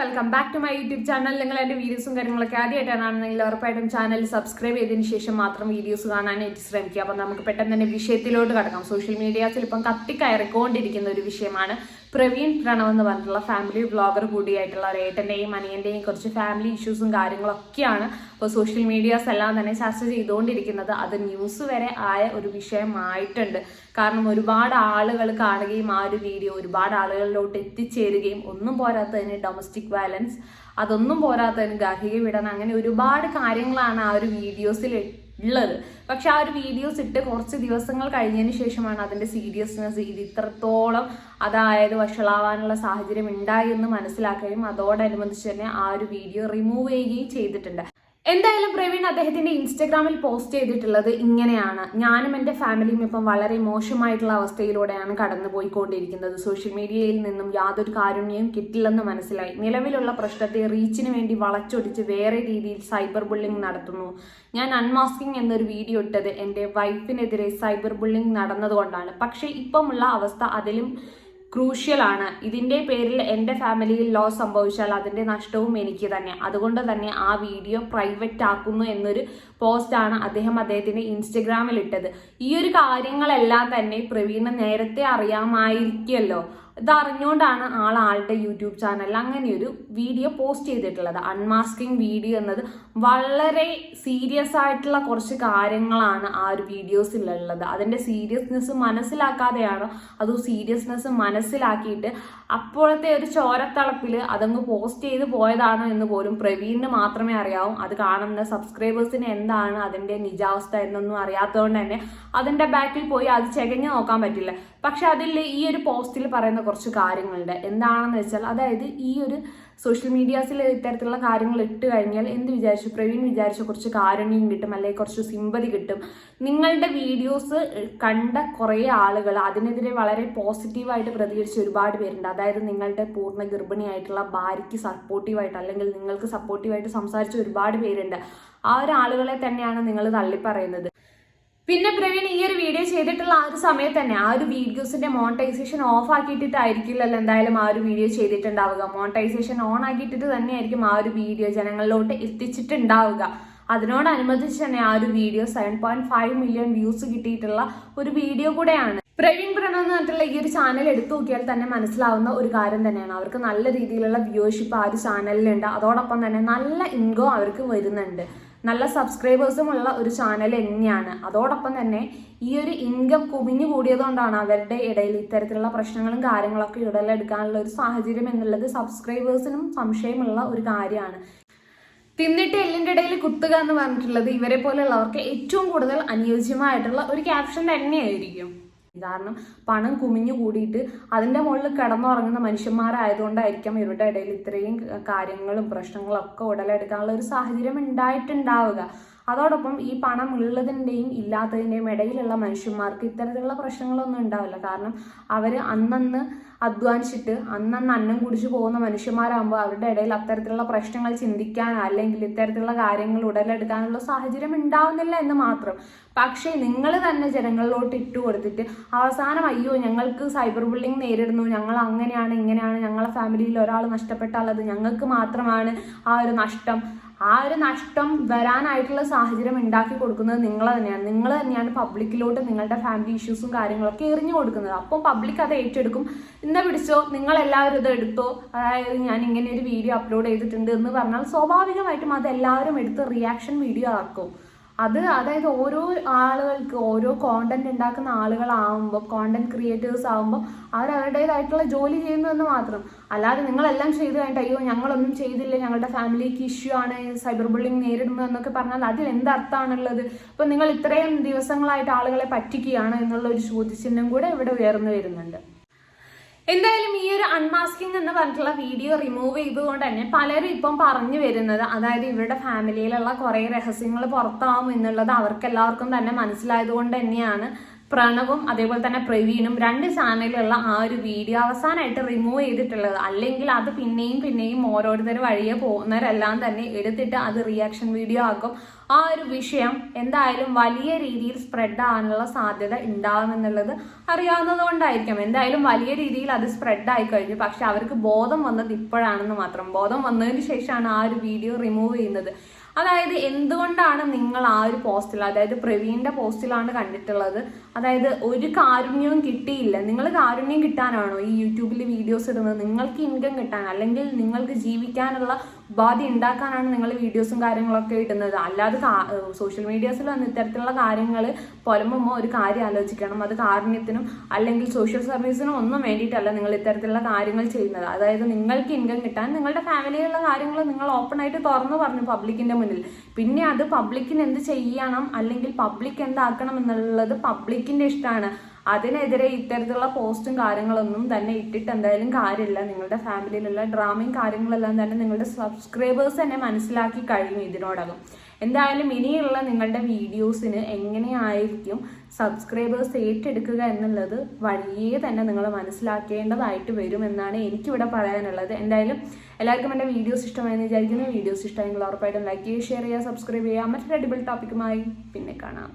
Welcome back to my YouTube channel നിങ്ങൾ എന്റെ വീഡിയോസും കാര്യങ്ങളൊക്കെ ആദ്യമായിട്ടാണെന്നെങ്കിൽ ഉറപ്പായിട്ടും ചാനൽ സബ്സ്ക്രൈബ് ചെയ്തതിന് ശേഷം മാത്രം വീഡിയോസ് കാണാനായിട്ട് ശ്രമിക്കുക. അപ്പം നമുക്ക് പെട്ടെന്ന് തന്നെ വിഷയത്തിലോട്ട് കടക്കാം. സോഷ്യൽ മീഡിയാസിൽ ഇപ്പം കത്തിക്കയറിക്കൊണ്ടിരിക്കുന്ന ഒരു വിഷയമാണ് പ്രവീൺ പ്രണവ് എന്ന് പറഞ്ഞിട്ടുള്ള ഫാമിലി വ്ളോഗർ കൂടിയായിട്ടുള്ള ഏട്ടന്റെയും അനിയന്റെയും കുറച്ച് ഫാമിലി ഇഷ്യൂസും കാര്യങ്ങളൊക്കെയാണ് ഇപ്പോൾ സോഷ്യൽ മീഡിയാസ് എല്ലാം തന്നെ ചർച്ച ചെയ്തുകൊണ്ടിരിക്കുന്നത്. അത് ന്യൂസ് വരെ ആയ ഒരു വിഷയമായിട്ടുണ്ട്. കാരണം ഒരുപാട് ആളുകൾ കാണുകയും ആ ഒരു വീഡിയോ ഒരുപാട് ആളുകളിലോട്ട് എത്തിച്ചേരുകയും ഒന്നും പോരാത്തതിന് ഡൊമസ്റ്റിക് വയലൻസ് അതൊന്നും പോരാത്തതിന് ഗാർഹിക പീഡനം അങ്ങനെ ഒരുപാട് കാര്യങ്ങളാണ് ആ ഒരു വീഡിയോസിൽ ഉള്ളത്. പക്ഷെ ആ ഒരു വീഡിയോസ് ഇട്ട് കുറച്ച് ദിവസങ്ങൾ കഴിഞ്ഞതിന് ശേഷമാണ് അതിന്റെ സീരിയസ്നെസ് ഇത് ഇത്രത്തോളം അതായത് വഷളാവാനുള്ള സാഹചര്യം ഉണ്ടായി എന്ന് മനസ്സിലാക്കുകയും അതോടനുബന്ധിച്ച് തന്നെ ആ ഒരു വീഡിയോ റിമൂവ് ചെയ്യുകയും ചെയ്തിട്ടുണ്ട്. എന്തായാലും പ്രവീൺ അദ്ദേഹത്തിന്റെ ഇൻസ്റ്റഗ്രാമിൽ പോസ്റ്റ് ചെയ്തിട്ടുള്ളത് ഇങ്ങനെയാണ്. ഞാനും എന്റെ ഫാമിലിയും ഇപ്പം വളരെ മോശമായിട്ടുള്ള അവസ്ഥയിലൂടെയാണ് കടന്നു പോയിക്കൊണ്ടിരിക്കുന്നത് സോഷ്യൽ മീഡിയയിൽ നിന്നും യാതൊരു കാരുണ്യവും കിട്ടില്ലെന്ന് മനസ്സിലായി. നിലവിലുള്ള പ്രശ്നത്തെ റീച്ചിന് വേണ്ടി വളച്ചൊടിച്ച് വേറെ രീതിയിൽ സൈബർ ബുള്ളിംഗ് നടത്തുന്നു. ഞാൻ അൺമാസ്കിംഗ് എന്നൊരു വീഡിയോ ഇട്ടത് എന്റെ വൈഫിനെതിരെ സൈബർ ബുള്ളിംഗ് നടന്നതുകൊണ്ടാണ്. പക്ഷേ ഇപ്പമുള്ള അവസ്ഥ അതിലും ക്രൂഷ്യലാണ്. ഇതിന്റെ പേരിൽ എന്റെ ഫാമിലിയിൽ ലോസ് സംഭവിച്ചാൽ അതിന്റെ നഷ്ടവും എനിക്ക് തന്നെ. അതുകൊണ്ട് തന്നെ ആ വീഡിയോ പ്രൈവറ്റ് ആക്കുന്നു എന്നൊരു പോസ്റ്റാണ് അദ്ദേഹം അദ്ദേഹത്തിന്റെ ഇൻസ്റ്റഗ്രാമിൽ ഇട്ടത്. ഈ ഒരു കാര്യങ്ങളെല്ലാം തന്നെ പ്രവീണ് നേരത്തെ അറിയാമായിരിക്കുമല്ലോ ഇത് അറിഞ്ഞുകൊണ്ടാണ് ആൾ ആളുടെ യൂട്യൂബ് ചാനലിൽ അങ്ങനെ ഒരു വീഡിയോ പോസ്റ്റ് ചെയ്തിട്ടുള്ളത്. അൺമാസ്കിംഗ് വീഡിയോ എന്നത് വളരെ സീരിയസ് ആയിട്ടുള്ള കുറച്ച് കാര്യങ്ങളാണ് ആ ഒരു വീഡിയോസിലുള്ളത് അതിന്റെ സീരിയസ്നെസ് മനസ്സിലാക്കാതെയാണ്? അത് സീരിയസ്നെസ് മനസ്സിലാക്കിയിട്ട് അപ്പോഴത്തെ ഒരു ചോരത്തളപ്പിൽ അതങ്ങ് പോസ്റ്റ് ചെയ്ത് പോയതാണോ എന്ന് പോലും പ്രവീണിന് മാത്രമേ അറിയാവൂ. അത് കാണുന്ന സബ്സ്ക്രൈബേഴ്സിന് എന്താണ് അതിന്റെ നിജാവസ്ഥ എന്നൊന്നും അറിയാത്തതുകൊണ്ട് തന്നെ അതിന്റെ ബാക്കിൽ പോയി അത് ചെകഞ്ഞ് നോക്കാൻ പറ്റില്ല. പക്ഷെ അതിൽ ഈ ഒരു പോസ്റ്റിൽ പറയുന്ന കുറച്ച് കാര്യങ്ങളുണ്ട്. എന്താണെന്ന് വെച്ചാൽ അതായത് ഈ ഒരു സോഷ്യൽ മീഡിയാസിൽ ഇത്തരത്തിലുള്ള കാര്യങ്ങൾ ഇട്ട് കഴിഞ്ഞാൽ എന്ത് വിചാരിച്ചു? പ്രവീൺ വിചാരിച്ച കുറച്ച് കാരുണ്യം കിട്ടും അല്ലെങ്കിൽ കുറച്ച് സിമ്പതി കിട്ടും. നിങ്ങളുടെ വീഡിയോസ് കണ്ട കുറേ ആളുകൾ അതിനെതിരെ വളരെ പോസിറ്റീവായിട്ട് പ്രതികരിച്ച ഒരുപാട് പേരുണ്ട്. അതായത് നിങ്ങളുടെ പൂർണ ഗർഭിണിയായിട്ടുള്ള ഭാര്യയ്ക്ക് സപ്പോർട്ടീവായിട്ട് അല്ലെങ്കിൽ നിങ്ങൾക്ക് സപ്പോർട്ടീവായിട്ട് സംസാരിച്ച ഒരുപാട് പേരുണ്ട്. ആ ഒരു ആളുകളെ തന്നെയാണ് നിങ്ങൾ തള്ളിപ്പറയുന്നത്. പിന്നെ പ്രവീൺ ഈ ഒരു വീഡിയോ ചെയ്തിട്ടുള്ള ആ ഒരു സമയത്ത് തന്നെ ആ ഒരു വീഡിയോസിന്റെ മോണിറ്റൈസേഷൻ ഓഫ് ആക്കിയിട്ടിട്ടായിരിക്കില്ലല്ലോ എന്തായാലും ആ ഒരു വീഡിയോ ചെയ്തിട്ടുണ്ടാവുക. മോണിറ്റൈസേഷൻ ഓൺ ആക്കിയിട്ടിട്ട് തന്നെയായിരിക്കും ആ ഒരു വീഡിയോ ജനങ്ങളിലോട്ട് എത്തിച്ചിട്ടുണ്ടാവുക. അതിനോടനുബന്ധിച്ച് തന്നെ ആ ഒരു video seven point five million views കിട്ടിയിട്ടുള്ള ഒരു വീഡിയോ കൂടെയാണ്. പ്രവീൺ പ്രണവ് എന്ന് പറഞ്ഞിട്ടുള്ള ഈ ഒരു ചാനൽ എടുത്തു നോക്കിയാൽ തന്നെ മനസ്സിലാവുന്ന ഒരു കാര്യം തന്നെയാണ്. അവർക്ക് നല്ല രീതിയിലുള്ള വ്യൂഷിപ്പ് ആ ഒരു ചാനലിലുണ്ട് അതോടൊപ്പം തന്നെ നല്ല ഇൻകോ അവർക്ക് വരുന്നുണ്ട്. നല്ല സബ്സ്ക്രൈബേഴ്സും ഉള്ള ഒരു ചാനൽ തന്നെയാണ് അതോടൊപ്പം തന്നെ ഈ ഒരു ഇൻകം കുമിഞ്ഞു കൂടിയതുകൊണ്ടാണ് അവരുടെ ഇടയിൽ ഇത്തരത്തിലുള്ള പ്രശ്നങ്ങളും കാര്യങ്ങളൊക്കെ ഉടലെടുക്കാനുള്ള ഒരു സാഹചര്യം എന്നുള്ളത് സബ്സ്ക്രൈബേഴ്സിനും സംശയമുള്ള ഒരു കാര്യമാണ്. തിന്നിട്ട് എല്ലിന്റെ ഇടയിൽ കുത്തുക എന്ന് പറഞ്ഞിട്ടുള്ളത് ഇവരെ പോലെയുള്ളവർക്ക് ഏറ്റവും കൂടുതൽ അനുയോജ്യമായിട്ടുള്ള ഒരു ക്യാപ്ഷൻ തന്നെയായിരിക്കും. കാരണം പണം കുമിഞ്ഞു കൂടിയിട്ട് അതിന്റെ മുകളിൽ കിടന്നുറങ്ങുന്ന മനുഷ്യന്മാരായതുകൊണ്ടായിരിക്കാം ഇവരുടെ ഇടയിൽ ഇത്രയും കാര്യങ്ങളും പ്രശ്നങ്ങളും ഒക്കെ ഉടലെടുക്കാനുള്ള ഒരു സാഹചര്യം ഉണ്ടായിട്ടുണ്ടാവുക. അതോടൊപ്പം ഈ പണം ഉള്ളതിന്റെയും ഇല്ലാത്തതിന്റെയും ഇടയിലുള്ള മനുഷ്യന്മാർക്ക് ഇത്തരത്തിലുള്ള പ്രശ്നങ്ങളൊന്നും ഉണ്ടാവില്ല. കാരണം അവർ അന്നന്ന് അധ്വാനിച്ചിട്ട് അന്നന്ന് അന്നം കുടിച്ചു പോകുന്ന മനുഷ്യന്മാരാകുമ്പോൾ അവരുടെ ഇടയിൽ അത്തരത്തിലുള്ള പ്രശ്നങ്ങൾ ചിന്തിക്കാൻ അല്ലെങ്കിൽ ഇത്തരത്തിലുള്ള കാര്യങ്ങൾ ഉടലെടുക്കാനുള്ള സാഹചര്യം ഉണ്ടാവുന്നില്ല എന്ന് മാത്രം. പക്ഷേ നിങ്ങൾ തന്നെ ജനങ്ങളിലോട്ട് ഇട്ടു കൊടുത്തിട്ട് അവസാനം അയ്യോ ഞങ്ങൾക്ക് സൈബർ ബുള്ളിങ് നേരിടുന്നു ഞങ്ങൾ അങ്ങനെയാണ് ഇങ്ങനെയാണ് ഞങ്ങളെ ഫാമിലിയിൽ ഒരാൾ നഷ്ടപ്പെട്ടാൽ അത് ഞങ്ങൾക്ക് മാത്രമാണ് ആ ഒരു നഷ്ടം. ആ ഒരു നഷ്ടം വരാനായിട്ടുള്ള സാഹചര്യം ഉണ്ടാക്കി കൊടുക്കുന്നത് നിങ്ങൾ തന്നെയാണ്. നിങ്ങൾ തന്നെയാണ് പബ്ലിക്കിലോട്ട് നിങ്ങളുടെ ഫാമിലി ഇഷ്യൂസും കാര്യങ്ങളൊക്കെ എറിഞ്ഞു കൊടുക്കുന്നത്. അപ്പോൾ പബ്ലിക് അത് ഏറ്റെടുക്കും. ഇന്ന പിടിച്ചോ നിങ്ങൾ എല്ലാവരും ഇത് എടുത്തോ അതായത് ഞാൻ ഇങ്ങനെ ഒരു വീഡിയോ അപ്ലോഡ് ചെയ്തിട്ടുണ്ട് എന്ന് പറഞ്ഞാൽ സ്വാഭാവികമായിട്ടും അത് എല്ലാവരും എടുത്ത് റിയാക്ഷൻ വീഡിയോ ആക്കും. അത് അതായത് ഓരോ ആളുകൾക്ക് ഓരോ കോണ്ടന്റ് ഉണ്ടാക്കുന്ന ആളുകളാവുമ്പോൾ കോണ്ടന്റ് ക്രിയേറ്റേഴ്സ് ആവുമ്പോൾ അവർ അവരുടേതായിട്ടുള്ള ജോലി ചെയ്യുന്നു എന്ന് മാത്രം. അല്ലാതെ നിങ്ങളെല്ലാം ചെയ്ത് കഴിഞ്ഞിട്ട് അയ്യോ ഞങ്ങളൊന്നും ചെയ്തില്ല ഞങ്ങളുടെ ഫാമിലിക്ക് ഇഷ്യൂ ആണ് സൈബർ ബുള്ളിങ് നേരിടുന്നു എന്നൊക്കെ പറഞ്ഞാൽ അതിൽ എന്തർത്ഥമാണുള്ളത് ഇപ്പം നിങ്ങൾ ഇത്രയും ദിവസങ്ങളായിട്ട് ആളുകളെ പറ്റിക്കുകയാണ് എന്നുള്ള ഒരു ചോദ്യചിഹ്നം കൂടെ ഇവിടെ ഉയർന്നു വരുന്നുണ്ട്. എന്തായാലും ഈ ഒരു അൺമാസ്കിംഗ് എന്ന് പറഞ്ഞിട്ടുള്ള വീഡിയോ റിമൂവ് ചെയ്തുകൊണ്ട് തന്നെ പലരും ഇപ്പം പറഞ്ഞു വരുന്നത്. അതായത് ഇവരുടെ ഫാമിലിയിലുള്ള കുറേ രഹസ്യങ്ങൾ പുറത്താവും എന്നുള്ളത് അവർക്കെല്ലാവർക്കും തന്നെ മനസ്സിലായതുകൊണ്ട് തന്നെയാണ്. പ്രണവും അതേപോലെ തന്നെ പ്രവീണും രണ്ട് ചാനലിലുള്ള ആ ഒരു വീഡിയോ അവസാനമായിട്ട് റിമൂവ് ചെയ്തിട്ടുള്ളത്. അല്ലെങ്കിൽ അത് പിന്നെയും പിന്നെയും ഓരോരുത്തർ വഴിയെ പോകുന്നവരെല്ലാം തന്നെ എടുത്തിട്ട് അത് റിയാക്ഷൻ വീഡിയോ ആക്കും. ആ ഒരു വിഷയം എന്തായാലും വലിയ രീതിയിൽ സ്പ്രെഡ് ആകാനുള്ള സാധ്യത ഉണ്ടാകുമെന്നുള്ളത് അറിയാവുന്നത് കൊണ്ടായിരിക്കാം എന്തായാലും വലിയ രീതിയിൽ അത് സ്പ്രെഡ് ആയി കഴിഞ്ഞു. പക്ഷെ അവർക്ക് ബോധം വന്നത് ഇപ്പോഴാണെന്ന് മാത്രം. ബോധം വന്നതിന് ശേഷമാണ് ആ ഒരു വീഡിയോ റിമൂവ് ചെയ്യുന്നത്. അതായത് എന്തുകൊണ്ടാണ് നിങ്ങൾ ആ ഒരു പോസ്റ്റിൽ അതായത് പ്രവീണിന്റെ പോസ്റ്റിലാണ് കണ്ടിട്ടുള്ളത്? അതായത് ഒരു കാരുണ്യവും കിട്ടിയില്ല. നിങ്ങൾ കാരുണ്യം കിട്ടാനാണോ ഈ യൂട്യൂബിൽ വീഡിയോസ് ഇടുന്നത്? നിങ്ങൾക്ക് ഇൻകം കിട്ടാൻ അല്ലെങ്കിൽ നിങ്ങൾക്ക് ജീവിക്കാനുള്ള ഉപാധി ഉണ്ടാക്കാനാണ് നിങ്ങൾ വീഡിയോസും കാര്യങ്ങളൊക്കെ ഇടുന്നത്. അല്ലാതെ സോഷ്യൽ മീഡിയാസിൽ വന്ന് ഇത്തരത്തിലുള്ള കാര്യങ്ങൾ പുലമ്പുമ്പോൾ ഒരു കാര്യം ആലോചിക്കണം. അത് കാരുണ്യത്തിനും അല്ലെങ്കിൽ സോഷ്യൽ സർവീസിനും ഒന്നും വേണ്ടിയിട്ടല്ല നിങ്ങൾ ഇത്തരത്തിലുള്ള കാര്യങ്ങൾ ചെയ്യുന്നത്. അതായത് നിങ്ങൾക്ക് ഇൻകം കിട്ടാൻ നിങ്ങളുടെ ഫാമിലിയിലുള്ള കാര്യങ്ങൾ നിങ്ങൾ ഓപ്പൺ ആയിട്ട് തുറന്നു പറഞ്ഞു പബ്ലിക്കിന്റെ മുന്നിൽ. പിന്നെ അത് പബ്ലിക്കിന് എന്ത് ചെയ്യണം അല്ലെങ്കിൽ പബ്ലിക് എന്താക്കണം എന്നുള്ളത് പബ്ലിക്കിന്റെ ഇഷ്ടമാണ്. അതിനെതിരെ ഇത്തരത്തിലുള്ള പോസ്റ്റും കാര്യങ്ങളൊന്നും തന്നെ ഇട്ടിട്ട് എന്തായാലും കാര്യമില്ല. നിങ്ങളുടെ ഫാമിലിയിലുള്ള ഡ്രാമയും കാര്യങ്ങളെല്ലാം തന്നെ നിങ്ങളുടെ സബ്സ്ക്രൈബേഴ്സ് തന്നെ മനസ്സിലാക്കി കഴിഞ്ഞു ഇതിനോടകം. എന്തായാലും ഇനിയുള്ള നിങ്ങളുടെ വീഡിയോസിന് എങ്ങനെയായിരിക്കും സബ്സ്ക്രൈബേഴ്സ് ഏറ്റെടുക്കുക എന്നുള്ളത് വഴിയേ തന്നെ നിങ്ങൾ മനസ്സിലാക്കേണ്ടതായിട്ട് വരുമെന്നാണ് എനിക്കിവിടെ പറയാനുള്ളത്. എന്തായാലും എല്ലാവർക്കും എന്റെ വീഡിയോസ് ഇഷ്ടമായെന്ന് വിചാരിക്കുന്നു. വീഡിയോസ് ഇഷ്ടമായെങ്കിൽ ഉറപ്പായിട്ടും ലൈക്ക് ചെയ്യുക ഷെയർ ചെയ്യുക സബ്സ്ക്രൈബ് ചെയ്യുക. മറ്റൊരു അടിപൊളി ടോപ്പിക്കുമായി പിന്നെ കാണാം.